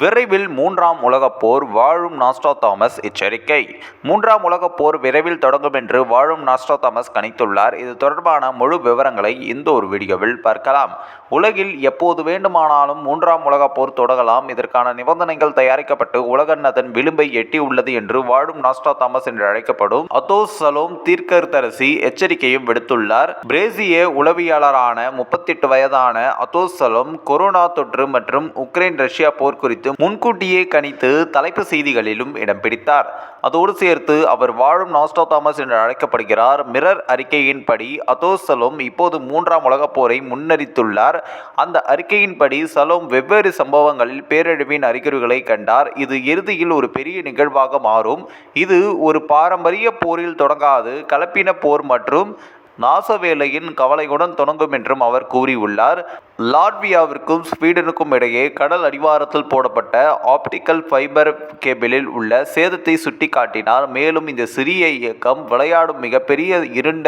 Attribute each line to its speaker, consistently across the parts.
Speaker 1: விரைவில் மூன்றாம் உலகப் போர் வாழும் நாஸ்ட்ராதாமஸ் எச்சரிக்கை. மூன்றாம் உலகப் போர் விரைவில் தொடங்கும் என்று வாழும் நாஸ்ட்ராதாமஸ் கணித்துள்ளார். இது தொடர்பான முழு விவரங்களை இந்த ஒரு வீடியோவில் பார்க்கலாம். உலகில் எப்போது வேண்டுமானாலும் மூன்றாம் உலகப் போர் தொடங்கலாம். இதற்கான நிபந்தனைகள் தயாரிக்கப்பட்டு உலகன் அதன் விளிம்பை எட்டியுள்ளது என்று வாழும் நாஸ்ட்ராதாமஸ் என்று அழைக்கப்படும் அதோஸ் சலோம் தீர்க்கதரிசி எச்சரிக்கையும் விடுத்துள்ளார். பிரேசிய உளவியலாளரான முப்பத்தெட்டு வயதான அதோஸ் சலோம் கொரோனா தொற்று மற்றும் உக்ரைன் ரஷ்யா போர் குறித்து முன்கூட்டியே கணித்து தலைப்பு செய்திகளிலும் இடம் பிடித்தார். அதோடு சேர்த்து அவர் வாழும் நாஸ்டோ தாமஸ் என்று அழைக்கப்படுகிறார். மிரர் அறிக்கையின்படி அதோஸ் சலோம் இப்போது மூன்றாம் உலகப் போரை முன்னறித்துள்ளார் அந்த அறிக்கையின்படி சலோம் வெவ்வேறு சம்பவங்களில் பேரழிவின் அறிகுறிகளை கண்டார். இது இறுதியில் ஒரு பெரிய நிகழ்வாக மாறும். இது ஒரு பாரம்பரிய போரில் தொடங்காது கலப்பின போர் மற்றும் நாசவேலையின் கவலையுடன் தொடங்கும் என்றும் அவர் கூறியுள்ளார். லாட்வியாவிற்கும் ஸ்வீடனுக்கும் இடையே கடல் அடிவாரத்தில் போடப்பட்ட ஆப்டிக்கல் ஃபைபர் கேபிளில் உள்ள சேதத்தை சுட்டிக்காட்டினார். மேலும் இந்த சிறிய இயக்கம் விளையாடும் மிகப்பெரிய இருண்ட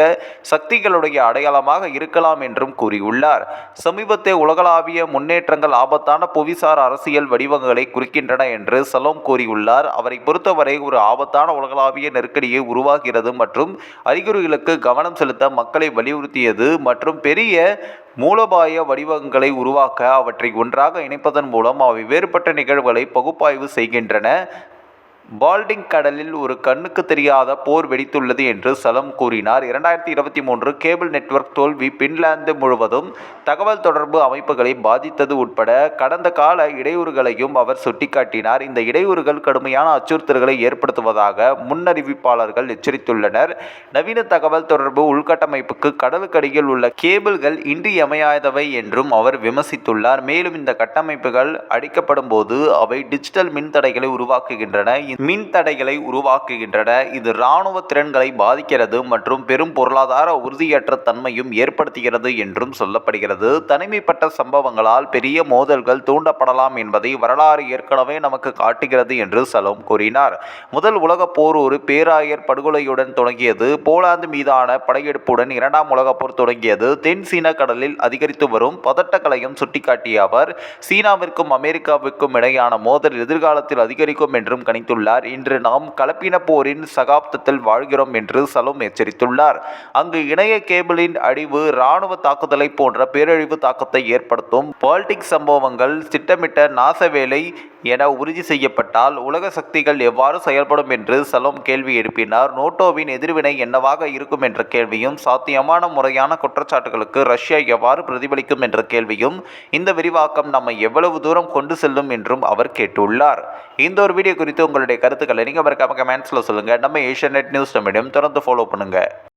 Speaker 1: சக்திகளுடைய அடையாளமாக இருக்கலாம் என்றும் கூறியுள்ளார். சமீபத்திய உலகளாவிய முன்னேற்றங்கள் ஆபத்தான புவிசார் அரசியல் வடிவங்களை குறிக்கின்றன என்று சலோம் கூறியுள்ளார். அவரை பொறுத்தவரை ஒரு ஆபத்தான உலகளாவிய நெருக்கடியை உருவாகிறது மற்றும் அறிகுறிகளுக்கு கவனம் செலுத்த மக்களை வலியுறுத்தியது மற்றும் பெரிய மூலோபாய வடிவங்களை உருவாக்க அவற்றை ஒன்றாக இணைப்பதன் மூலம் அவை வேறுபட்ட நிகழ்வுகளை பகுப்பாய்வு செய்கின்றன. பால்டிங் கடலில் ஒரு கண்ணுக்கு தெரியாத போர் வெடித்துள்ளது என்று சலம் கூறினார். இரண்டாயிரத்தி இருபத்தி மூன்று கேபிள் நெட்வொர்க் தோல்வி பின்லாந்து முழுவதும் தகவல் தொடர்பு அமைப்புகளை பாதித்தது உட்பட கடந்த கால இடையூறுகளையும் அவர் சுட்டிக்காட்டினார். இந்த இடையூறுகள் கடுமையான அச்சுறுத்தல்களை ஏற்படுத்துவதாக முன்னறிவிப்பாளர்கள் எச்சரித்துள்ளனர். நவீன தகவல் தொடர்பு உள்கட்டமைப்புக்கு கடலுக்கடியில் உள்ள கேபிள்கள் இன்றியமையாதவை என்றும் அவர் விமர்சித்துள்ளார். மேலும் இந்த கட்டமைப்புகள் அடிக்கப்படும் போது அவை டிஜிட்டல் மின்தடைகளை உருவாக்குகின்றன. மின் தடைகளை உருவாக்குகின்றன. இது இராணுவ திறன்களை பாதிக்கிறது மற்றும் பெரும் பொருளாதார உறுதியற்ற தன்மையும் ஏற்படுத்துகிறது என்றும் சொல்லப்படுகிறது. தனிமைப்பட்ட சம்பவங்களால் பெரிய மோதல்கள் தூண்டப்படலாம் என்பதை வரலாறு ஏற்கனவே நமக்கு காட்டுகிறது என்று சலோம் கூறினார். முதல் உலகப் போர் ஒரு பேராயர் படுகொலையுடன் தொடங்கியது போலாந்து மீதான படையெடுப்புடன் இரண்டாம் உலகப் போர் தொடங்கியது தென் சீன கடலில் அதிகரித்து வரும் பதட்டங்களையும் சுட்டிக்காட்டிய அவர் சீனாவிற்கும் அமெரிக்காவிற்கும் இடையான மோதல் எதிர்காலத்தில் அதிகரிக்கும் என்றும் கணித்துள்ளார் இன்று நாம் கலப்பின போரின் சகாப்தத்தில் வாழ்கிறோம் என்று சலோம் எச்சரித்துள்ளார். அங்கு இணைய கேபிளின் அழிவு இராணுவ தாக்குதலை போன்ற பேரழிவு தாக்கத்தை ஏற்படுத்தும் பால்டிக் சம்பவங்கள் திட்டமிட்ட நாசவேலை என உறுதி செய்யப்பட்டால் உலக சக்திகள் எவ்வாறு செயல்படும் என்று சலோம் கேள்வி எழுப்பினார். நோட்டோவின் எதிர்வினை என்னவாக இருக்கும் என்ற கேள்வியும் சாத்தியமான முறையான குற்றச்சாட்டுகளுக்கு ரஷ்யா எவ்வாறு பிரதிபலிக்கும் என்ற கேள்வியும் இந்த விரிவாக்கம் நம்மை எவ்வளவு தூரம் கொண்டு செல்லும் என்றும் அவர் கேட்டுள்ளார். இந்த ஒரு வீடியோ குறித்து உங்களுடைய கருத்துக்களை நீங்கள் மறக்காம கமெண்ட்ஸில் சொல்லுங்கள் நம்ம ஏஷியா நெட் நியூஸ் நம்மிடம் தொடர்ந்து ஃபாலோ பண்ணுங்கள்